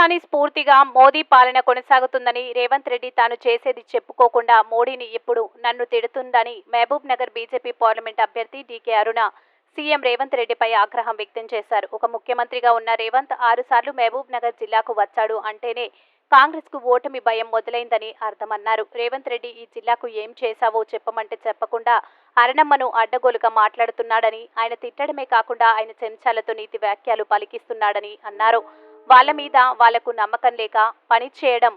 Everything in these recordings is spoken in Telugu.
దేశాన్ని స్ఫూర్తిగా మోదీ పాలన కొనసాగుతుందని రేవంత్ రెడ్డి తాను చేసేది చెప్పుకోకుండా మోడీని ఇప్పుడు నన్ను తిడుతుందని మహబూబ్ నగర్ బీజేపీ పార్లమెంట్ అభ్యర్థి డీకే అరుణ సీఎం రేవంత్ రెడ్డిపై ఆగ్రహం వ్యక్తం చేశారు. ఒక ముఖ్యమంత్రిగా ఉన్న రేవంత్ ఆరుసార్లు మహబూబ్ నగర్ జిల్లాకు వచ్చాడు అంటేనే కాంగ్రెస్కు ఓటమి భయం మొదలైందని అర్థమన్నారు. రేవంత్ రెడ్డి ఈ జిల్లాకు ఏం చేశావో చెప్పమంటే చెప్పకుండా అరణమ్మను అడ్డగోలుగా మాట్లాడుతున్నాడని ఆయన తిట్టడమే కాకుండా ఆయన చెంచాలతో నీతి వ్యాఖ్యలు పలికిస్తున్నాడని అన్నారు. వాళ్ళ మీద వాళ్ళకు నమ్మకం లేక పని చేయడం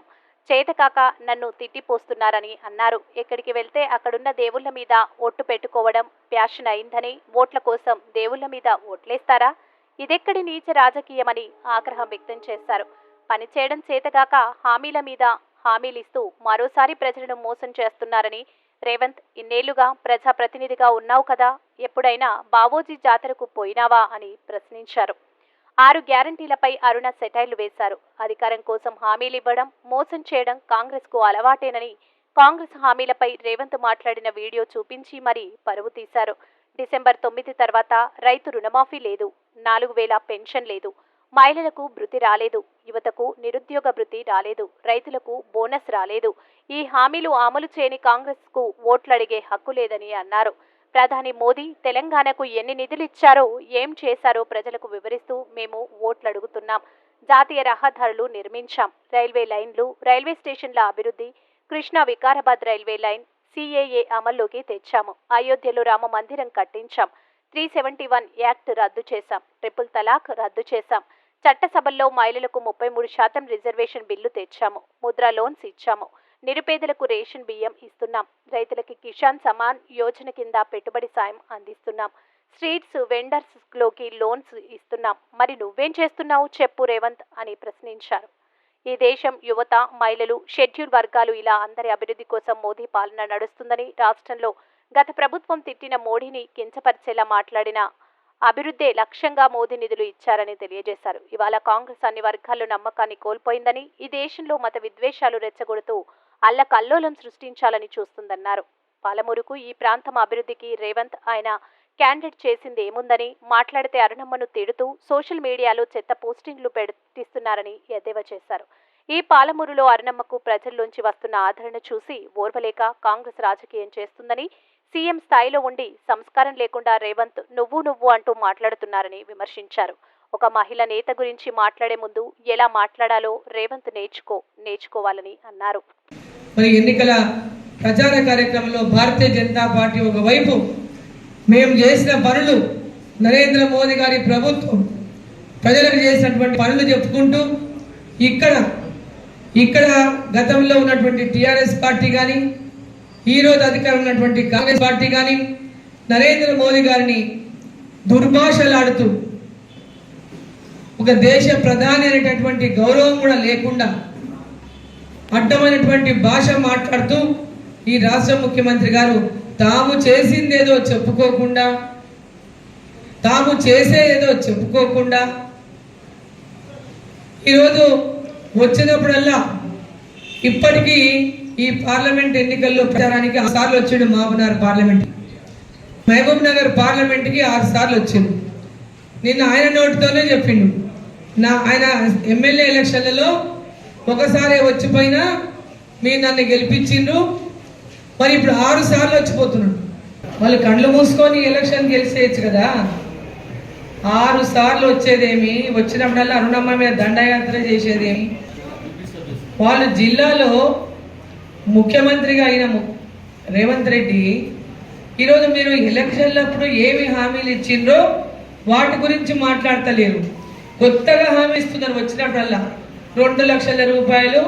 చేతకాక నన్ను తిట్టిపోస్తున్నారని అన్నారు. ఎక్కడికి వెళ్తే అక్కడున్న దేవుళ్ళ మీద ఒట్టు పెట్టుకోవడం ప్యాషన్ అయిందని ఓట్ల కోసం దేవుళ్ళ మీద ఓట్లేస్తారా? ఇదెక్కడి నీచ రాజకీయమని ఆగ్రహం వ్యక్తం చేశారు. పని చేయడం చేతగాక హామీల మీద హామీలిస్తూ మరోసారి ప్రజలను మోసం చేస్తున్నారని రేవంత్ ఇన్నేళ్ళుగా ప్రజాప్రతినిధిగా ఉన్నావు కదా ఎప్పుడైనా బావోజీ జాతరకు పోయినావా అని ప్రశ్నించారు. ఆరు గ్యారంటీలపై అరుణ సెటైర్లు వేశారు. అధికారం కోసం హామీలివ్వడం మోసం చేయడం కాంగ్రెస్కు అలవాటేనని కాంగ్రెస్ హామీలపై రేవంత్ మాట్లాడిన వీడియో చూపించి మరీ పరువు తీశారు. డిసెంబర్ తొమ్మిది తర్వాత రైతు రుణమాఫీ లేదు నాలుగు వేల పెన్షన్ లేదు మహిళలకు భృతి రాలేదు యువతకు నిరుద్యోగ భృతి రాలేదు రైతులకు బోనస్ రాలేదు. ఈ హామీలు అమలు చేయని కాంగ్రెస్కు ఓట్లడిగే హక్కు లేదని అన్నారు. ప్రధాని మోదీ తెలంగాణకు ఎన్ని నిధులు ఇచ్చారో ఏం చేశారో ప్రజలకు వివరిస్తూ మేము ఓట్లు అడుగుతున్నాం జాతీయ రహదారులు నిర్మించాం. రైల్వే లైన్లు రైల్వే స్టేషన్ల అభివృద్ధి Krishna Vikarabad railway line CAA అమల్లోకి తెచ్చాము. అయోధ్యలో రామ మందిరం కట్టించాం. త్రీ సెవెంటీ వన్ యాక్ట్ రద్దు చేశాం. ట్రిపుల్ తలాక్ రద్దు చేశాం. చట్టసభల్లో మహిళలకు ముప్పై మూడు శాతం రిజర్వేషన్ బిల్లు తెచ్చాము. ముద్రా లోన్స్ ఇచ్చాము. నిరుపేదలకు రేషన్ బియ్యం ఇస్తున్నాం. రైతులకి కిసాన్ సమాన్ యోజన కింద పెట్టుబడి సాయం అందిస్తున్నాం. స్ట్రీట్స్ వెండర్స్లోకి లోన్స్ ఇస్తున్నాం. మరి నువ్వేం చేస్తున్నావు? చెప్పు రేవంత్ అని ప్రశ్నించారు. ఈ దేశం యువత మహిళలు షెడ్యూల్ వర్గాలు ఇలా అందరి అభివృద్ధి కోసం మోదీ పాలన నడుస్తుందని రాష్ట్రంలో గత ప్రభుత్వం తిట్టిన మోడీని కించపరిచేలా మాట్లాడిన అభివృద్ధే లక్ష్యంగా మోదీ నిధులు ఇచ్చారని తెలియజేశారు. ఇవాళ కాంగ్రెస్ అన్ని వర్గాల్లో నమ్మకాన్ని కోల్పోయిందని ఈ దేశంలో మత విద్వేషాలు రెచ్చగొడుతూ అల్లకల్లోలం సృష్టించాలని చూస్తుందన్నారు. పాలమూరుకు ఈ ప్రాంతం అభివృద్ధికి రేవంత్ ఆయన క్యాండిడేట్ చేసింది ఏముందని మాట్లాడితే అరుణమ్మను తిడుతూ సోషల్ మీడియాలో చెత్త పోస్టింగ్లు పెట్టిస్తున్నారని ఎద్దేవా చేశారు. ఈ పాలమూరులో అరుణమ్మకు ప్రజల్లోంచి వస్తున్న ఆదరణ చూసి ఓర్వలేక కాంగ్రెస్ రాజకీయం చేస్తుందని సీఎం స్థాయిలో ఉండి సంస్కారం లేకుండా రేవంత్ నువ్వు నువ్వు అంటూ మాట్లాడుతున్నారని విమర్శించారు. ఒక మహిళ నేత గురించి మాట్లాడే ముందు ఎలా మాట్లాడాలో రేవంత్ నేర్చుకో నేర్చుకోవాలని అన్నారు. మరి ఎన్నికల ప్రచార కార్యక్రమంలో భారతీయ జనతా పార్టీ ఒకవైపు మేము చేసిన పనులు నరేంద్ర మోదీ గారి ప్రభుత్వం ప్రజలకు చేసినటువంటి పనులు చెప్పుకుంటూ ఇక్కడ ఇక్కడ గతంలో ఉన్నటువంటి టిఆర్ఎస్ పార్టీ కానీ ఈరోజు అధికారం ఉన్నటువంటి కాంగ్రెస్ పార్టీ కానీ నరేంద్ర మోదీ గారిని దుర్భాషలాడుతూ ఒక దేశ ప్రధాని అనేటటువంటి గౌరవం కూడా లేకుండా అడ్డమైనటువంటి భాష మాట్లాడుతూ ఈ రాష్ట్ర ముఖ్యమంత్రి గారు తాము చేసిందేదో చెప్పుకోకుండా తాము చేసేదేదో చెప్పుకోకుండా ఈరోజు వచ్చినప్పుడల్లా ఇప్పటికీ ఈ పార్లమెంట్ ఎన్నికల్లో ప్రచారానికి ఆరు సార్లు వచ్చాడు మహబూబ్నగర్ పార్లమెంట్. మహబూబ్ నగర్ పార్లమెంట్కి ఆరు సార్లు వచ్చిండు. నిన్న ఆయన నోటితోనే చెప్పిండు. నా ఆయన ఎమ్మెల్యే ఎలక్షన్లలో ఒకసారి వచ్చిపోయినా మీరు నన్ను గెలిపించిండ్రు. మరి ఇప్పుడు ఆరు సార్లు వచ్చిపోతున్నాడు. వాళ్ళు కళ్ళు మూసుకొని ఎలక్షన్ గెలిచేయచ్చు కదా. ఆరు సార్లు వచ్చేదేమి? వచ్చినప్పుడల్లా అరుణమ్మ మీద దండయాత్ర చేసేదేమి? వాళ్ళు జిల్లాలో ముఖ్యమంత్రిగా అయిన రేవంత్ రెడ్డి ఈరోజు మీరు ఎలక్షన్లప్పుడు ఏమి హామీలు ఇచ్చిండ్రో వాటి గురించి మాట్లాడతలేరు. కొత్తగా హామీ ఇస్తున్నారు వచ్చినప్పుడల్లా. రెండు లక్షల రూపాయలు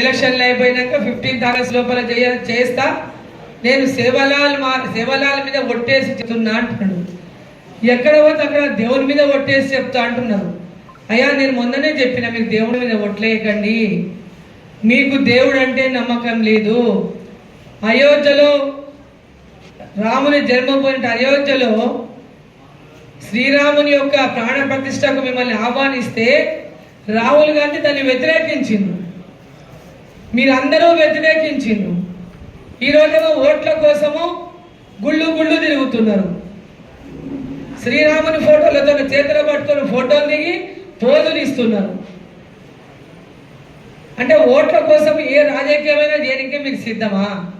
ఎలక్షన్లు అయిపోయినాక ఫిఫ్టీన్త్ ఆగస్ట్ లోపల చేయ చేస్తా. నేను సేవలాల్ మా సేవలాల్ మీద ఒట్టేసి చెప్తున్నా అంటున్నాడు. ఎక్కడ పోతే అక్కడ దేవుని మీద ఒట్టేసి చెప్తా అంటున్నారు అయ్యా నేను మొన్ననే చెప్పిన మీకు దేవుడి మీద ఒట్లేయకండి మీకు దేవుడు అంటే నమ్మకం లేదు. అయోధ్యలో రాముని జన్మపోయిన అయోధ్యలో శ్రీరాముని యొక్క ప్రాణ ప్రతిష్టకు మిమ్మల్ని ఆహ్వానిస్తే రాహుల్ గాంధీ దాన్ని వ్యతిరేకించిండు. మీరందరూ వ్యతిరేకించిండు. ఈరోజేమో ఓట్ల కోసము గుళ్ళు గుళ్ళు తిరుగుతున్నారు. శ్రీరాముని ఫోటోలతో చేతుల పట్టుకొని ఫోటోలు దిగి పోజులు ఇస్తున్నారు అంటే ఓట్ల కోసం ఏ రాజకీయమైన దేనికే మీకు సిద్ధమా?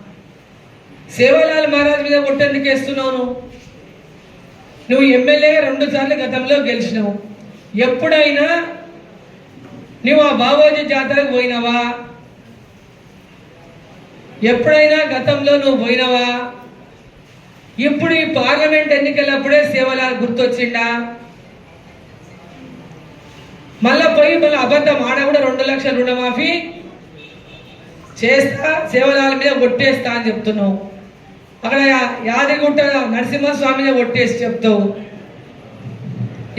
సేవలాల్ మహారాజ్ మీద కొట్టేందుకు వేస్తున్నావు నువ్వు? నువ్వు ఎమ్మెల్యేగా రెండు సార్లు గతంలో గెలిచినావు. ఎప్పుడైనా నువ్వు ఆ బాబోజీ జాతరకు పోయినావా? ఎప్పుడైనా గతంలో నువ్వు పోయినావా? ఇప్పుడు ఈ పార్లమెంట్ ఎన్నికలప్పుడే సేవలాల్ గుర్తొచ్చిండా? మళ్ళా పోయి మళ్ళీ అబద్ధం ఆడ కూడా రెండు లక్షల రుణమాఫీ చేస్తా సేవలాల మీద కొట్టేస్తా అని చెప్తున్నావు. అక్కడ యా- నరసింహస్వామిని మీద కొట్టేసి చెప్తావు.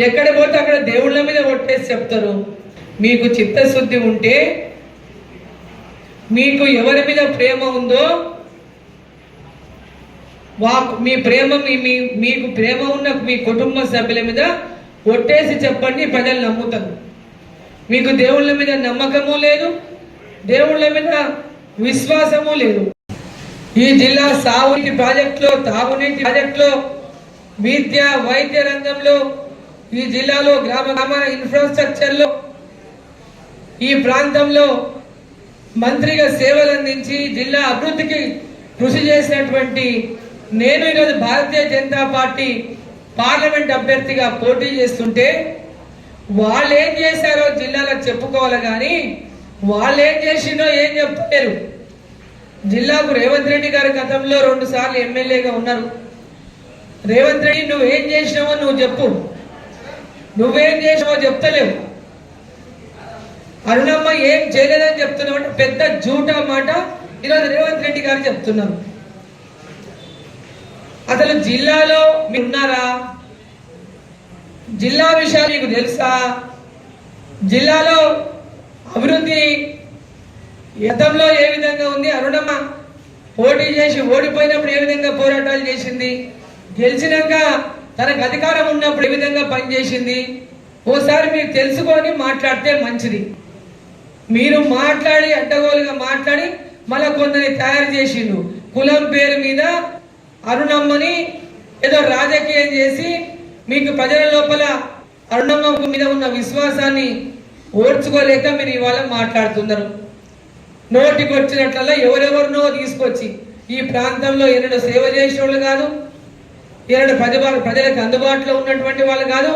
ఎక్కడ పోతే అక్కడ దేవుళ్ళ మీద కొట్టేసి చెప్తారు. మీకు చిత్తశుద్ధి ఉంటే మీకు ఎవరి మీద ప్రేమ ఉందో వా మీ ప్రేమ మీ మీ- మీకు ప్రేమ ఉన్న మీ కుటుంబ సభ్యుల మీద ఒట్టేసి చెప్పండి ప్రజలు నమ్ముతారు. మీకు దేవుళ్ళ మీద నమ్మకము లేదు దేవుళ్ళ మీద విశ్వాసము లేదు. ఈ జిల్లా సాగునీటి ప్రాజెక్టులో తాగునీటి ప్రాజెక్టులో విద్య వైద్య రంగంలో ఈ జిల్లాలో గ్రామ గ్రామ ఇన్ఫ్రాస్ట్రక్చర్లో ఈ ప్రాంతంలో మంత్రిగా సేవలు అందించి జిల్లా అభివృద్ధికి కృషి చేసినటువంటి నేను ఈరోజు భారతీయ జనతా పార్టీ పార్లమెంట్ అభ్యర్థిగా పోటీ చేస్తుంటే వాళ్ళు ఏం చేశారో జిల్లాలో చెప్పుకోవాలి కానీ వాళ్ళు ఏం చేసిందో ఏం చెప్పలేరు. జిల్లాకు రేవంత్ రెడ్డి గారి గతంలో రెండు సార్లు ఎమ్మెల్యేగా ఉన్నారు. రేవంత్ రెడ్డి నువ్వు ఏం చేసినావో నువ్వు చెప్పు. నువ్వేం చేసినావో చెప్తలేవు. అరుణమ్మ ఏం చేయలేదని చెప్తున్నామంటే పెద్ద జూట మాట ఈరోజు రేవంత్ రెడ్డి గారు చెప్తున్నారు. అసలు జిల్లాలో మీరు ఉన్నారా? జిల్లా విషయాలు మీకు తెలుసా? జిల్లాలో అభివృద్ధి గతంలో ఏ విధంగా ఉంది? అరుణమ్మ పోటీ చేసి ఓడిపోయినప్పుడు ఏ విధంగా పోరాటాలు చేసింది? గెలిచినాక తనకు అధికారం ఉన్నప్పుడు ఏ విధంగా పనిచేసింది? ఓసారి మీరు తెలుసుకొని మాట్లాడితే మంచిది. మీరు మాట్లాడి అడ్డగోలుగా మాట్లాడి మళ్ళా కొందరిని తయారు చేసిండు కులం పేరు మీద అరుణమ్మని ఏదో రాజకీయం చేసి మీకు ప్రజల లోపల అరుణమ్మ మీద ఉన్న విశ్వాసాన్ని ఓడ్చుకోలేక మీరు ఇవాళ మాట్లాడుతున్నారు. నోటికి వచ్చినట్లల్లా ఎవరెవరినో తీసుకొచ్చి ఈ ప్రాంతంలో ఎన్నడూ సేవ చేసిన వాళ్ళు కాదు. ఎన్నడూ ప్రజ ప్రజలకు అందుబాటులో ఉన్నటువంటి వాళ్ళు కాదు.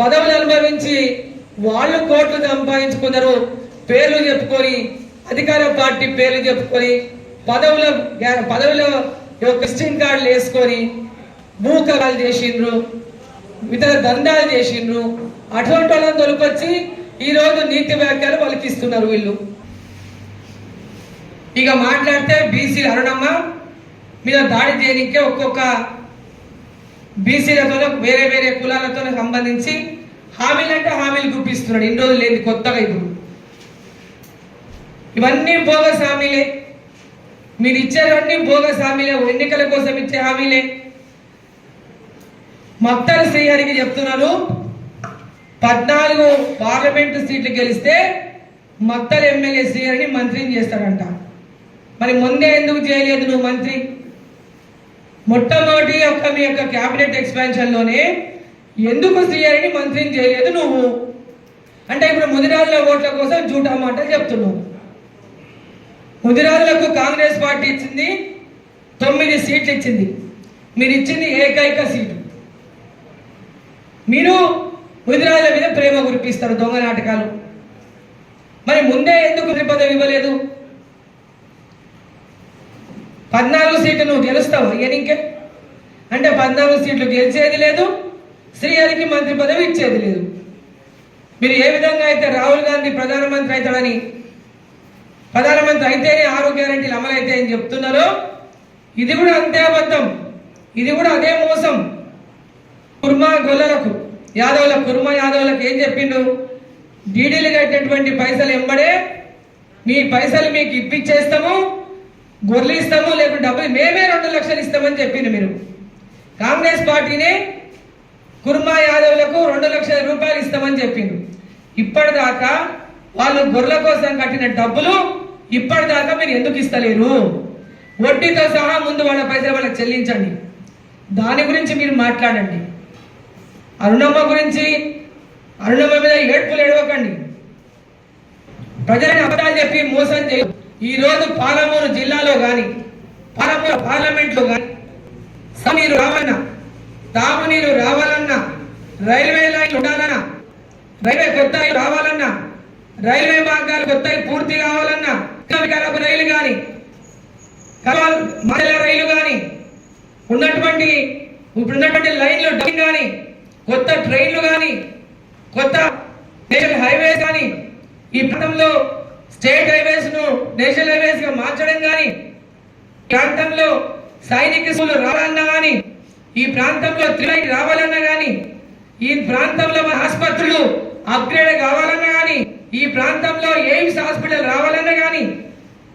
పదవులు అనుభవించి వాళ్ళు కోట్లు సంపాదించుకున్నారు. పేర్లు చెప్పుకొని అధికార పార్టీ పేర్లు చెప్పుకొని పదవుల పదవుల యొక్క కార్డులు వేసుకొని భూకరాలు చేసిండ్రు ఇతర దందాలు చేసిండ్రు. అటువంటి వాళ్ళని దొరికొచ్చి ఈరోజు నీతి వ్యాఖ్యలు పలికిస్తున్నారు వీళ్ళు. ఇక మాట్లాడితే బీసీ అరుణమ్మ మీద దాడి చేయడానికి ఒక్కొక్క బీసీలతో వేరే వేరే కులాలతో సంబంధించి హామీలు అంటే హామీలు గుప్పిస్తున్నాడు. ఇన్ని రోజులు లేదు కొత్తగా ఇప్పుడు. ఇవన్నీ బోగస్ హామీలే మీరు ఇచ్చేవన్నీ బోగస్ హామీలే ఎన్నికల కోసం ఇచ్చే హామీలే. మత్తల శ్రీహరికి చెప్తున్నారు పద్నాలుగు పార్లమెంటు సీట్లు గెలిస్తే మత్తల ఎమ్మెల్యే శ్రీహరిని మంత్రిని చేస్తాడంట. మరి ముందే ఎందుకు చేయలేదు నువ్వు మంత్రి? మొట్టమొదటి యొక్క మీ యొక్క క్యాబినెట్ ఎక్స్పాన్షన్లోనే ఎందుకు శ్రీహరిని మంత్రిని చేయలేదు నువ్వు? అంటే ఇప్పుడు ముదిరాజుల ఓట్ల కోసం జూటా మాటలు చెప్తున్నావు. ముదిరాజులకు కాంగ్రెస్ పార్టీ ఇచ్చింది తొమ్మిది సీట్లు ఇచ్చింది. మీరు ఇచ్చింది ఏకైక సీటు. మీరు ముదిరాజుల మీద ప్రేమ కురిపిస్తారు దొంగ నాటకాలు. మరి ముందే ఎందుకు పదవి ఇవ్వలేదు? పద్నాలుగు సీట్లు నువ్వు గెలుస్తావు? ఇంకే అంటే పద్నాలుగు సీట్లు గెలిచేది లేదు శ్రీహరికి మంత్రి పదవి ఇచ్చేది లేదు. మీరు ఏ విధంగా అయితే రాహుల్ గాంధీ ప్రధానమంత్రి అవుతాడని ప్రధానమంత్రి అయితేనే ఆరు గ్యారంటీలు అమలైతే అని చెప్తున్నారో. ఇది కూడా అంతే అబద్ధం. ఇది కూడా అదే మోసం. కుర్మా గొల్లలకు యాదవుల కుర్మా యాదవులకు ఏం చెప్పిండు? డీడీలు కట్టినటువంటి పైసలు ఎంబడే మీ పైసలు మీకు ఇప్పించేస్తాము గొర్రెలు ఇస్తాము లేకుంటే డబ్బులు మేమే రెండు లక్షలు ఇస్తామని చెప్పిండు మీరు. కాంగ్రెస్ పార్టీనే కుర్మా యాదవులకు రెండు లక్షల రూపాయలు ఇస్తామని చెప్పింది ఇప్పటిదాకా వాళ్ళు గొర్రెల కోసం కట్టిన డబ్బులు ఇప్పటిదాకా మీరు ఎందుకు ఇస్తలేరు? వడ్డీతో సహా ముందు వాళ్ళ పైసలు వాళ్ళకి చెల్లించండి. దాని గురించి మీరు మాట్లాడండి. అరుణమ్మ గురించి అరుణమ్మ మీద ఏడ్పులు ఎడవకండి ప్రజలని అబద్ధాలు చెప్పి మోసం చేయ ఈ రోజు పాలమూరు జిల్లాలో కానీ పాలమూరు పార్లమెంట్లో కానీ సమీరు రావన్నా తాగునీరు రావాలన్నా రైల్వే లైన్ ఉండాలన్నా రైల్వే కొత్త రావాలన్నా రైల్వే మార్గాలు కొత్తవి పూర్తి కావాలన్నా కలప రైలు కానీ మహిళ రైలు కానీ ఉన్నటువంటి ఇప్పుడు ఉన్నటువంటి లైన్లు డబ్బింగ్ కానీ కొత్త ట్రైన్లు కానీ కొత్త నేషనల్ హైవేస్ కానీ ఈ ప్రాంతంలో స్టేట్ హైవేస్ను నేషనల్ హైవేస్గా మార్చడం కానీ ప్రాంతంలో సైనిక స్కూలు రావాలన్నా కానీ ఈ ప్రాంతంలో త్రిలైన్ రావాలన్నా కానీ ఈ ప్రాంతంలో మన ఆసుపత్రులు అప్గ్రేడ్ కావాలన్నా కానీ ఈ ప్రాంతంలో ఎయిమ్స్ హాస్పిటల్ రావాలన్నా కానీ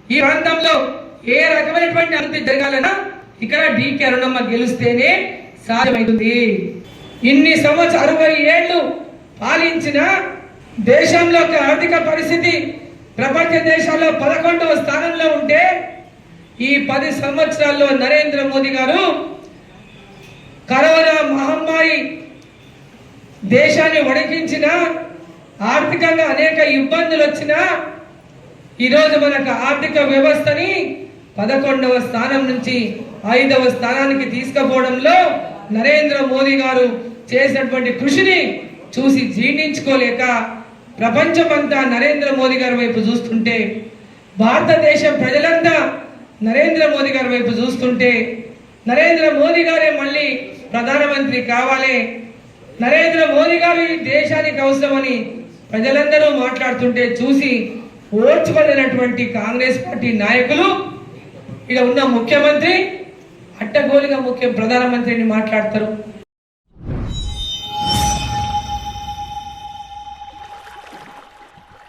ఈ ప్రాంతంలో ఏ రకమైనటువంటి అభివృద్ధి జరగాలన్నా ఇక్కడ డికే అరుణమ్మ గెలిస్తేనే సాధ్యమవుతుంది ఇన్ని సంవత్సరం అరవై ఏళ్ళు పాలించిన దేశంలో ఒక ఆర్థిక పరిస్థితి ప్రపంచ దేశాల్లో పదకొండవ స్థానంలో ఉంటే ఈ పది సంవత్సరాల్లో నరేంద్ర మోదీ గారు కరోనా మహమ్మారి దేశాన్ని వణికించిన ఆర్థికంగా అనేక ఇబ్బందులు వచ్చినా ఈరోజు మనకు ఆర్థిక వ్యవస్థని పదకొండవ స్థానం నుంచి ఐదవ స్థానానికి తీసుకుపోవడంలో నరేంద్ర మోదీ గారు చేసినటువంటి కృషిని చూసి జీర్ణించుకోలేక ప్రపంచమంతా నరేంద్ర మోదీ గారి వైపు చూస్తుంటే భారతదేశం ప్రజలంతా నరేంద్ర మోదీ గారి వైపు చూస్తుంటే నరేంద్ర మోదీ గారే మళ్ళీ ప్రధానమంత్రి కావాలి నరేంద్ర మోదీ గారు దేశానికి అవసరమని ప్రజలందరూ మాట్లాడుతుంటే చూసి ఓర్చుకోలేనటువంటి కాంగ్రెస్ పార్టీ నాయకులు ఇక్కడ ఉన్న ముఖ్యమంత్రి అట్టగోలుగా ముఖ్య ప్రధానమంత్రిని మాట్లాడతారు.